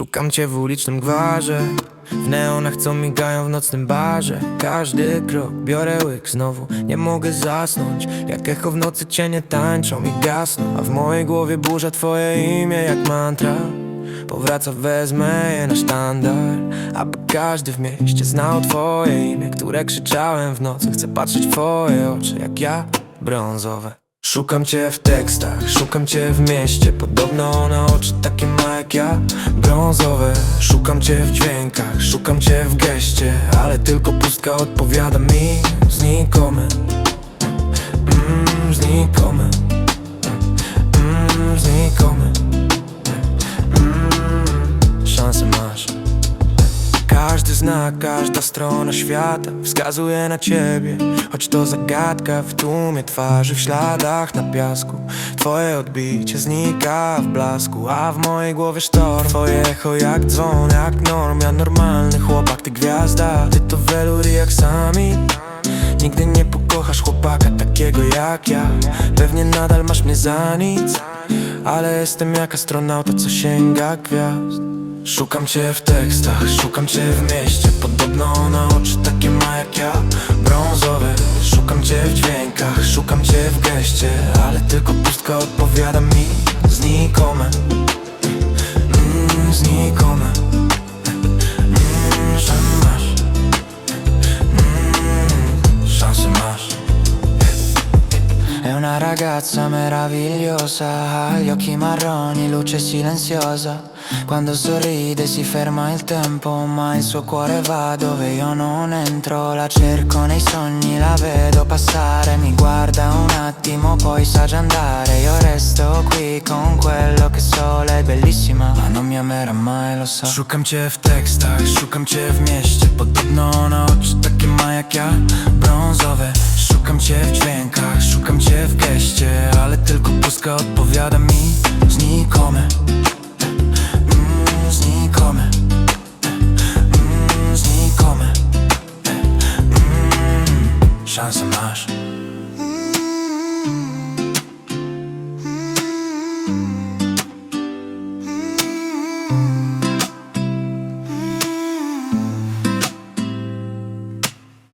Szukam cię w ulicznym gwarze. W neonach co migają w nocnym barze. Każdy krok biorę łyk znowu. Nie mogę zasnąć. Jak echo w nocy cienie tańczą i gasną. A w mojej głowie burza twoje imię jak mantra. Powraca, wezmę je na sztandar. Aby każdy w mieście znał twoje imię Które krzyczałem w nocy. Chcę patrzeć w twoje oczy jak ja Brązowe. Szukam cię w tekstach, szukam cię w mieście. Podobno ona oczy takie ma jak ja Brązowe Szukam cię w dźwiękach, szukam cię w geście Ale tylko pustka odpowiada mi Znikome. Mm, Znikome znak, każda strona świata wskazuje na ciebie. Choć to zagadka w tłumie twarzy, w śladach na piasku. Twoje odbicie znika w blasku, a w mojej głowie sztorm. Twoje echo jak dzwon, jak norm, ja normalny chłopak, ty gwiazda. Ty to welury jak sami. Nigdy nie pokochasz chłopaka takiego jak ja. Pewnie nadal masz mnie za nic Ale jestem jak astronauta, co sięga gwiazd Szukam cię w tekstach, szukam cię w mieście. Podobno ona oczy takie ma jak ja Brązowe. Szukam cię w dźwiękach, szukam cię w geście Ale tylko pustka odpowiada mi. Znikome ragazza meravigliosa, ha gli occhi marroni, luce silenziosa. Quando sorride si ferma il tempo, ma il suo cuore va dove io non entro. La cerco nei sogni, la vedo passare, mi guarda un attimo, poi sa già andare. Io resto qui con quello che so, lei è bellissima, ma non mi amerà mai, lo so. Szukam cię w tekstach, szukam cię w mieście Podobno ona oczy takie ma jak ja Brązowe odpowiada mi Znikome. Mm, Znikome. Mm, Znikome. Mm,